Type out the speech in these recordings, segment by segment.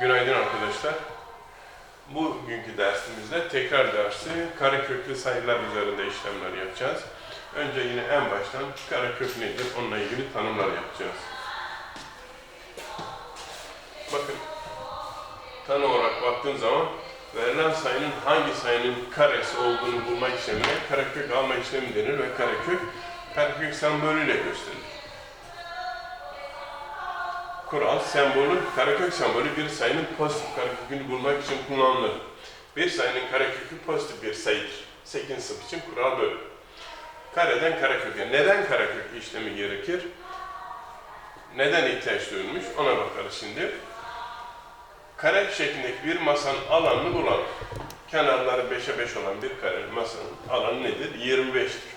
Günaydın arkadaşlar. Bugünkü dersimizde tekrar dersi kareköklü sayılar üzerinde işlemler yapacağız. Önce yine en baştan karekök nedir onunla ilgili tanımlar yapacağız. Bakın tanım olarak baktığın zaman verilen sayının hangi sayının karesi olduğunu bulma işlemine karekök alma işlemi denir ve karekök karekök sembolüyle gösterilir. Kural sembolü, karekök sembolü bir sayının pozitif karekökünü bulmak için kullanılır. Bir sayının karekökü pozitif bir sayıdır. 8 sınıf için kural böyle. Kareden kareköke. Neden karekök işlemi gerekir? Neden ihtiyaç duyulmuş? Ona bakarız şimdi. Kare şeklindeki bir masanın alanını bulalım. Kenarları 5'e 5 olan bir kare masanın alanı nedir? 25'tir.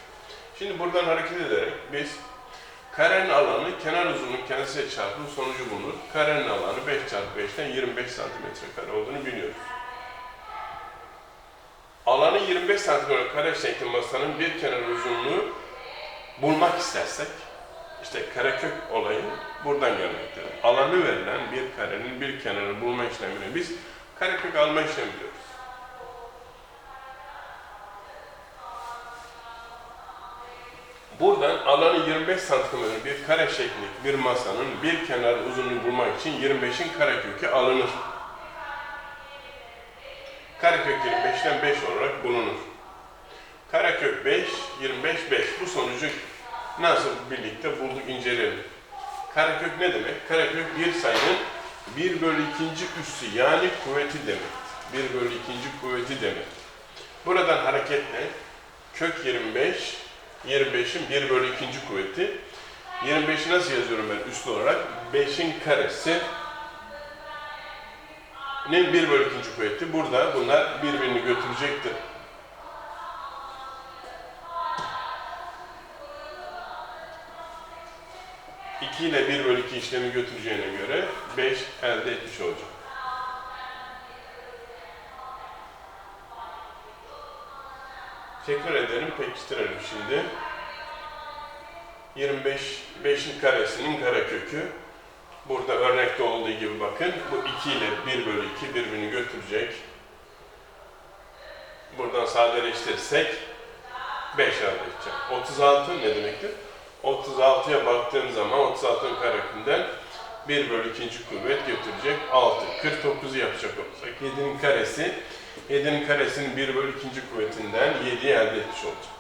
Şimdi buradan hareket ederek biz Karenin alanı kenar uzunluğu kendisiyle çarpım sonucu bulunur. Karenin alanı 5 çarpı 5'ten 25 santimetre kare olduğunu biliyoruz. Alanı 25 santimetre kare şeklinde masanın bir kenar uzunluğu bulmak istersek, işte karekök olayı buradan gelmektedir. Alanı verilen bir karenin bir kenarını bulma işlemine biz karekök alma işlemi diyoruz. Buradan alanı 25 santimetre bir kare şeklindeki bir masanın bir kenar uzunluğunu bulmak için 25'in karekökü alınır. Karekök 25'ten 5 olarak bulunur. Karekök 5, 25, 5. Bu sonucu nasıl birlikte bulduk inceleyelim. Karekök ne demek? Karekök bir sayının 1 bölü 2. üssü yani kuvveti demek. 1 bölü 2. kuvveti demek. Buradan hareketle kök 25 25'in 1 bölü 2. kuvveti. 25'i nasıl yazıyorum ben üslü olarak? 5'in karesi ne 1 bölü 2. kuvveti. Burada bunlar birbirini götürecektir. İle 1 bölü 2 işlemi götüreceğine göre 5 elde etmiş olacak. Tekrar edelim, pekiştirelim şimdi. 25, 5'in karesinin karekökü. Burada örnekte olduğu gibi bakın, bu 2 ile 1 bölü 2 birbirini götürecek. Buradan sadeleştirirsek 5 elde edeceğim. 36 ne demektir? 36'ya baktığım zaman 36'ın karekökünden 1 bölü 2. kuvvet götürecek 6. 49'u yapacak olursak 7'nin karesi 7'nin karesinin 1 bölü 2. kuvvetinden 7'yi elde etmiş olacak.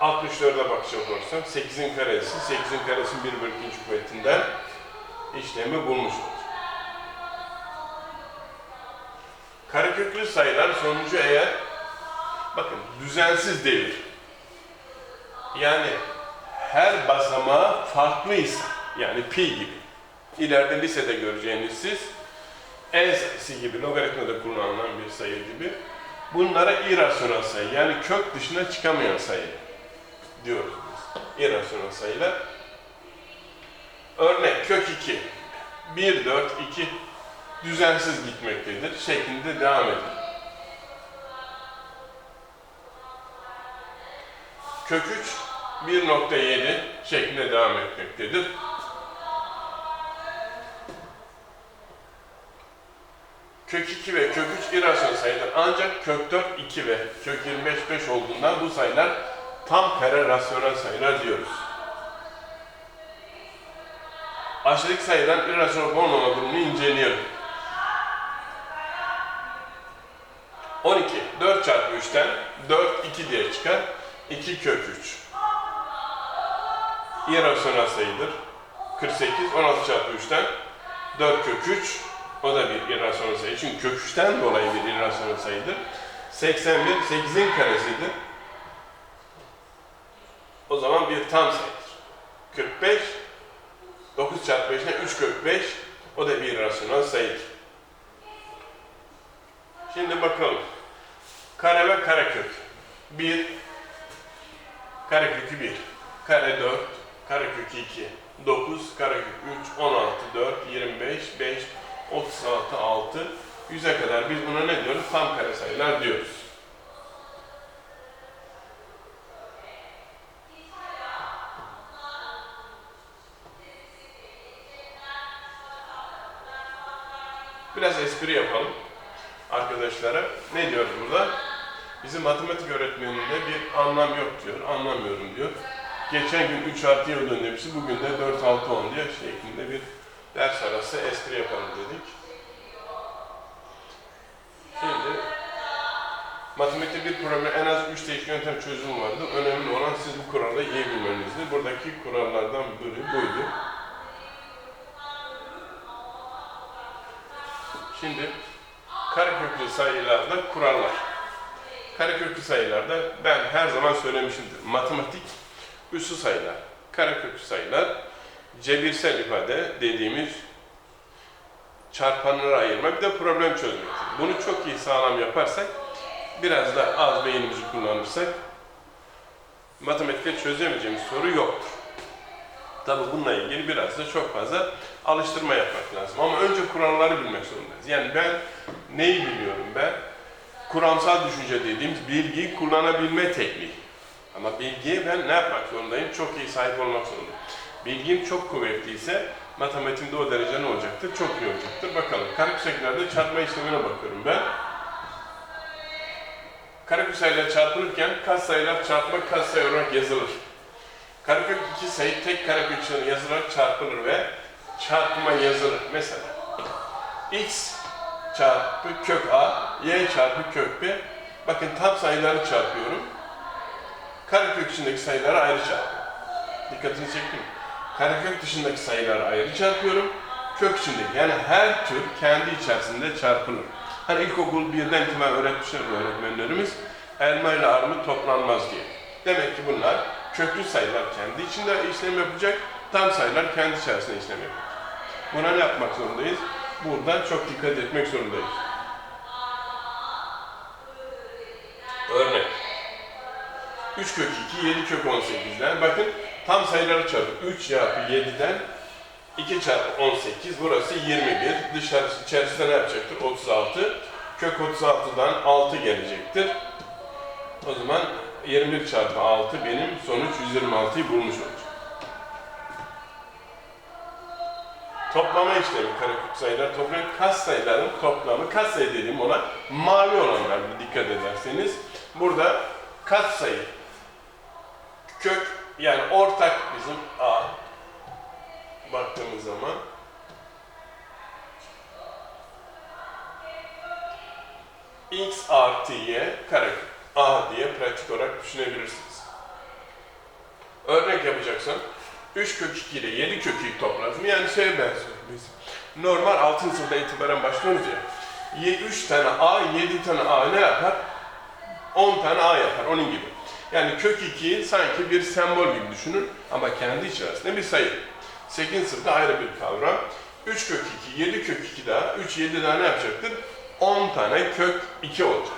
64'e bakacak olursam 8'in karesi 8'in karesinin 1 bölü 2. kuvvetinden işlemi bulmuş olacak. Kareköklü sayılar sonucu eğer bakın düzensiz değil. Yani her basamağı farklıysa yani pi gibi ileride lisede göreceğiniz siz en sayısı gibi logaritmada kullanılan bir sayı gibi bunlara irrasyonel sayı yani kök dışına çıkamayan sayı diyoruz biz. İrrasyonel sayılar. Örnek kök 2 1, 4, 2 düzensiz gitmektedir şeklinde devam eder. Kök 3 1.7 şeklinde devam etmektedir. Kök 2 ve kök 3 irrasyonel sayılar. Ancak kök 4, 2 ve kök 25, 5 olduğundan bu sayılar tam kare rasyonel sayılar diyoruz. Aşağıdaki sayıdan irrasyonel olmama durumunu inceleyelim. 12, 4 çarpı 3'ten 4, 2 diye çıkar. 2 kök 3. İrrasyonel sayıdır. 48, 16 çarpı 3'ten 4 kök 3. O da bir irrasyonel sayı. Çünkü kök 3'ten dolayı bir irrasyonel sayıdır. 81, 8'in karesidir. O zaman bir tam sayıdır. 45, 9 çarpı 5'ten 3 kök 5. O da bir irrasyonel sayıdır. Şimdi bakalım. Kare ve karekök. 1, karekökü 1, kare 4, karekökü 2, 9, karekök 3, 16, 4, 25, 5, 36, 6, 100'e kadar biz buna ne diyoruz? Tam kare sayılar diyoruz. Biraz espri yapalım arkadaşlara. Ne diyoruz burada? Bizim matematik öğretmeninde bir anlam yok diyor, anlamıyorum diyor. Geçen gün 3 artı yıl demişti, bugün de 4 6 10 diyor şeklinde bir ders arası espri yapalım dedik. Şimdi matematikte bir problem en az 3 değişik yöntem çözümü vardı. Önemli olan siz bu kuralı iyi bilmenizdi. Buradaki kurallardan biri buydu. Şimdi kareköklü sayılarda kurallar. Kareköklü sayılarda ben her zaman söylemişimdir. Matematik üssü sayılar, kareköklü sayılar, cebirsel ifade dediğimiz çarpanları ayırma bir de problem çözmek. Bunu çok iyi sağlam yaparsak, biraz da az beynimizi kullanırsak matematikte çözemeyeceğimiz soru yoktur. Tabi bununla ilgili biraz da çok fazla alıştırma yapmak lazım. Ama önce kuralları bilmek zorundayız. Yani ben neyi biliyorum ben? Kuramsal düşünce dediğimiz bilgiyi kullanabilme tekniği. Ama bilgiye ben ne yapmak zorundayım? Çok iyi sahip olmak zorundayım. Bilgim çok kuvvetliyse matematiğimde o derece ne olacaktır? Çok iyi olacaktır. Bakalım. Kareküseklerde çarpma işlemine bakıyorum ben. Kareküsayla çarpılırken kas sayılar çarpma kas sayı olarak yazılır. Karekök iki sayı tek içinde yazılarak çarpılır ve çarpma yazılır. Mesela x çarpı kök a, y çarpı kök b. Bakın tam sayıları çarpıyorum. Karekök içindeki sayıları ayrı çarpıyorum. Dikkatini çektim. Karekök dışındaki sayıları ayrı çarpıyorum. Kök içindeki yani her tür kendi içerisinde çarpılır. Hani ilkokul birden itibaren öğretmişler öğretmenlerimiz elma ile armut toplanmaz diye. Demek ki bunlar köklü sayılar kendi içinde işlem yapacak, tam sayılar kendi içerisinde işlem yapacak. Buna ne yapmak zorundayız? Burada çok dikkat etmek zorundayız. Örnek. 3 kök 2, 7 kök 18'den. Bakın tam sayıları çarpın. 3 çarpı 7'den 2 çarpı 18. Burası 21. Dışarısı içerisinde ne yapacaktır? 36. Kök 36'dan 6 gelecektir. O zaman 21 çarpı 6 benim sonuç 126'yı bulmuş olacak. Toplama işlemi karekök sayılar toplam kas sayıların toplamı kas sayı dediğim ona mavi olanlar dikkat ederseniz burada kas sayı kök yani ortak bizim a baktığımız zaman x artı y karekök a diye pratik olarak düşünebilirsiniz. Örnek yapacaksan 3 kök 2 ile 7 kök 2 topladım. Yani şeye benziyor biz. Normal 6. sınıfta itibaren başlıyoruz ya. 3 tane A, 7 tane A ne yapar? 10 tane A yapar. Onun gibi. Yani kök 2'yi sanki bir sembol gibi düşünün ama kendi içerisinde bir sayı. 8. sınıfta ayrı bir kavram. 3 kök 2, 7 kök 2 daha, 3, 7 daha ne yapacaktır? 10 tane kök 2 olacak.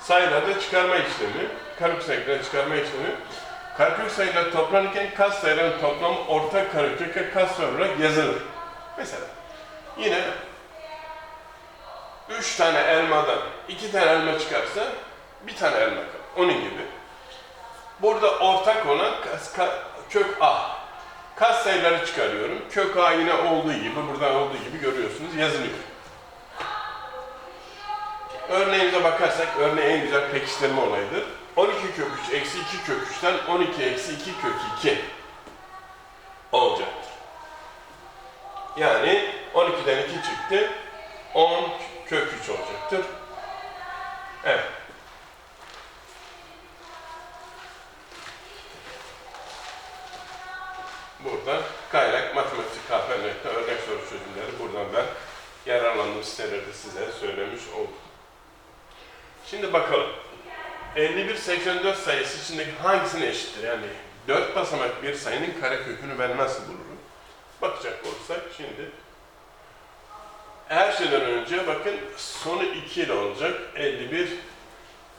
Sayılarda çıkarma işlemi, karekök sayıları çıkarma işlemi. Karekök sayılar toplanırken kas sayıların toplamı ortak kareköke kas sayı yazılır. Mesela yine 3 tane elmadan 2 tane elma çıkarsa bir tane elma kalır. Onun gibi. Burada ortak olan kök A. Kas sayıları çıkarıyorum. Kök A yine olduğu gibi, burada olduğu gibi görüyorsunuz yazılıyor. Örneğimize bakarsak, örneğin en güzel pekiştirme olayıdır. 12 kök 3 eksi 2 kök 3'ten 12 eksi 2 kök 2 olacaktır. Yani 12'den 2 çıktı, 10 kök 3 olacaktır. Evet. Buradan kaynak matematik KPNet'te örnek soru çözümleri buradan ben yararlandığım sitelerde size söylemiş oldum. Şimdi bakalım. 51-84 sayısı içindeki hangisine eşittir? Yani 4 basamak bir sayının karekökünü ben nasıl bulurum? Bakacak olursak şimdi her şeyden önce bakın sonu 2 ile olacak. 51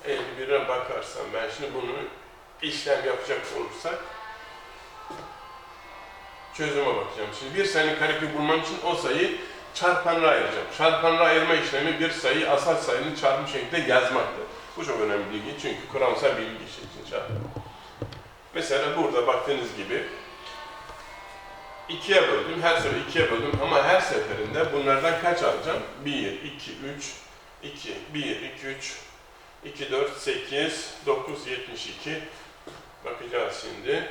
51'e bakarsam ben şimdi bunu işlem yapacak olursak çözüme bakacağım. Şimdi bir sayının karekökü bulmam için o sayıyı çarpanlara ayıracağım. Çarpanlara ayırma işlemi bir sayıyı asal sayının çarpım şeklinde yazmaktır. Bu çok önemli bilgi çünkü kuramsal bilgi için çarpım. Mesela burada baktığınız gibi ikiye böldüm. Her sefer ikiye böldüm ama her seferinde bunlardan kaç alacağım? 1, 2, 3, 2, 1, 2, 3, 2, 4, 8, 9, 72. Bakacağız şimdi.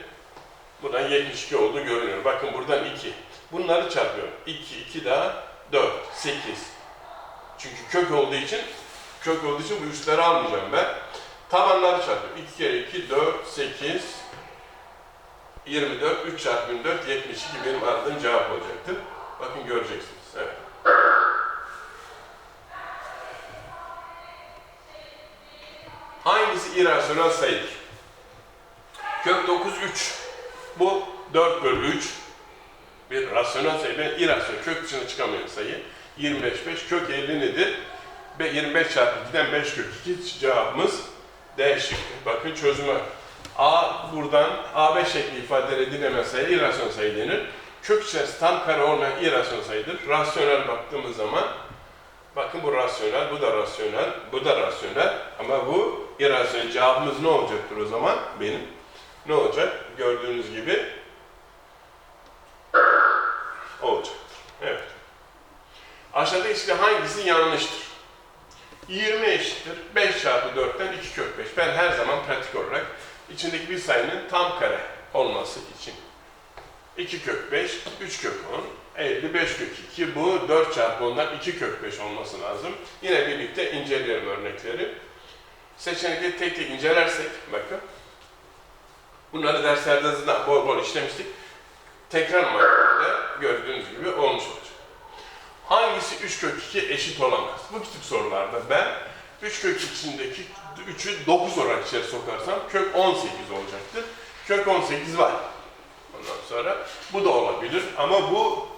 Buradan 72 oldu görünüyor. Bakın buradan 2. Bunları çarpıyorum. 2, 2 daha 4, 8. Çünkü kök olduğu için kök olduğu için bu üstleri almayacağım ben. Tabanları çarpıyorum. 2 kere 2, 4, 8, 24, 3 çarpı 24, 72 benim aradığım cevap olacaktır. Bakın göreceksiniz. Evet. Hangisi irrasyonel sayıdır? Kök 9, 3. Bu 4 bölü 3. Bir rasyonel sayı. Ben irrasyonel, kök dışına çıkamayan sayı. 25, 5. Kök 50 nedir? Ve 25 çarpı 2'den 5 kök 2 cevabımız D şıkkı. Bakın çözüme. A buradan A5 şekli ifade edilemeyen sayı irrasyonel sayı denir. Kök içerisinde tam kare olmayan irrasyonel sayıdır. Rasyonel baktığımız zaman bakın bu rasyonel, bu da rasyonel, bu da rasyonel ama bu irrasyonel. Cevabımız ne olacaktır o zaman? Benim. Ne olacak? Gördüğünüz gibi olacaktır. Evet. Aşağıda işte hangisi yanlıştır? 20 eşittir 5 çarpı 4'ten 2 kök 5. Ben her zaman pratik olarak içindeki bir sayının tam kare olması için 2 kök 5, 3 kök 10, 55 kök 2. Bu 4 çarpı 10'dan 2 kök 5 olması lazım. Yine birlikte inceleyelim örnekleri. Seçenekleri tek tek incelersek, bakın. Bunları derslerde zaten bol bol işlemiştik. Tekrar maddede gördüğünüz gibi olmuş olacak. Hangisi 3 kök 2 eşit olamaz? Bu tip sorularda ben 3 kök içindeki 3'ü 9 olarak içeri sokarsam kök 18 olacaktır. Kök 18 var. Ondan sonra bu da olabilir ama bu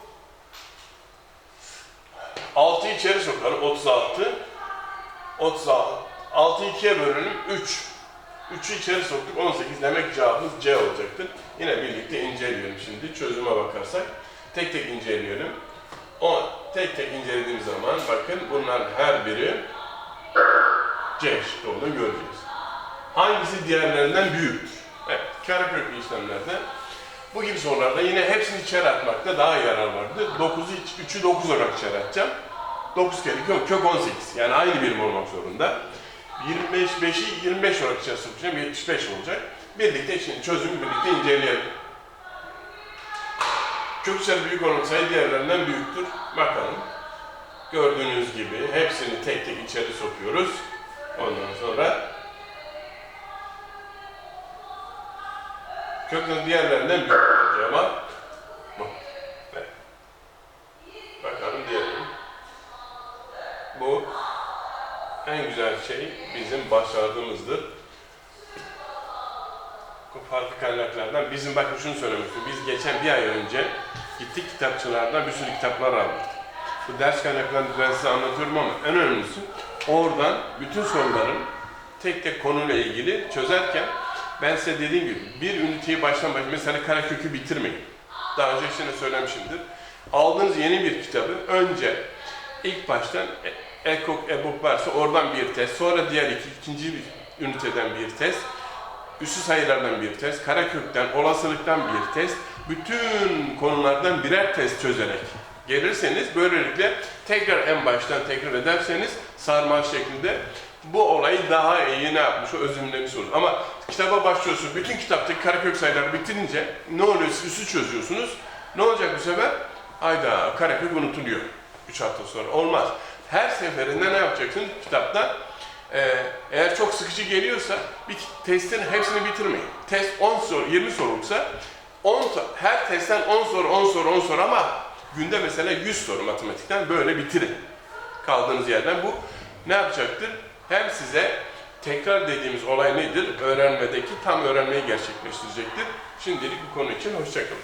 6'yı içeri sokarım 36. 36. 6'yı 2'ye bölelim 3. 3'ü içeri soktuk 18 demek cevabımız C olacaktır. Yine birlikte inceleyelim şimdi çözüme bakarsak. Tek tek inceleyelim. O tek tek incelediğim zaman bakın bunların her biri C şıkkı olduğunu göreceğiz. Hangisi diğerlerinden büyüktür? Evet, kareköklü işlemlerde bu gibi sorularda yine hepsini içeri atmakta daha yarar vardı. 9'u 3'ü 9 olarak içeri atacağım. 9 kere kök, kök 18. Yani aynı birim olmak zorunda. 25, 5'i 25 olarak içeri sokacağım. 75 olacak. Birlikte şimdi çözümü birlikte inceleyelim. Kök içeri büyük olan sayı diğerlerinden büyüktür. Bakalım. Gördüğünüz gibi hepsini tek tek içeri sokuyoruz. Ondan sonra kökün diğerlerinden büyük olan cevap bu. Bakalım diyelim. Bu en güzel şey bizim başardığımızdır. Farklı kaynaklardan bizim bakın şunu söylemek istiyorum. Biz geçen bir ay önce gittik kitapçılardan bir sürü kitaplar aldık. Bu ders kaynaklarını ben size anlatıyorum ama en önemlisi oradan bütün soruların tek tek konuyla ilgili çözerken ben size dediğim gibi bir üniteyi baştan başa mesela karekökü bitirmeyin. Daha önce işte söylemişimdir. Aldığınız yeni bir kitabı önce ilk baştan e- e-book, e-book varsa oradan bir test, sonra diğer iki, ikinci bir üniteden bir test, üssü sayılardan bir test, karekökten, olasılıktan bir test, bütün konulardan birer test çözerek gelirseniz böylelikle tekrar en baştan tekrar ederseniz sarmaş şeklinde bu olayı daha iyi ne yapmış o özümlemiş olur. Ama kitaba başlıyorsun, bütün kitaptaki karekök sayıları bitirince ne oluyor? Üssü çözüyorsunuz. Ne olacak bu sefer? Hayda karekök unutuluyor. 3 hafta sonra. Olmaz. Her seferinde ne yapacaksın kitapta? Ee, eğer çok sıkıcı geliyorsa bir testin hepsini bitirmeyin. Test 10 soru, 20 sorulsa 10 so- her testten 10 soru, 10 soru, 10 soru ama günde mesela 100 soru matematikten böyle bitirin. Kaldığınız yerden bu ne yapacaktır? Hem size tekrar dediğimiz olay nedir? Öğrenmedeki tam öğrenmeyi gerçekleştirecektir. Şimdilik bu konu için hoşçakalın.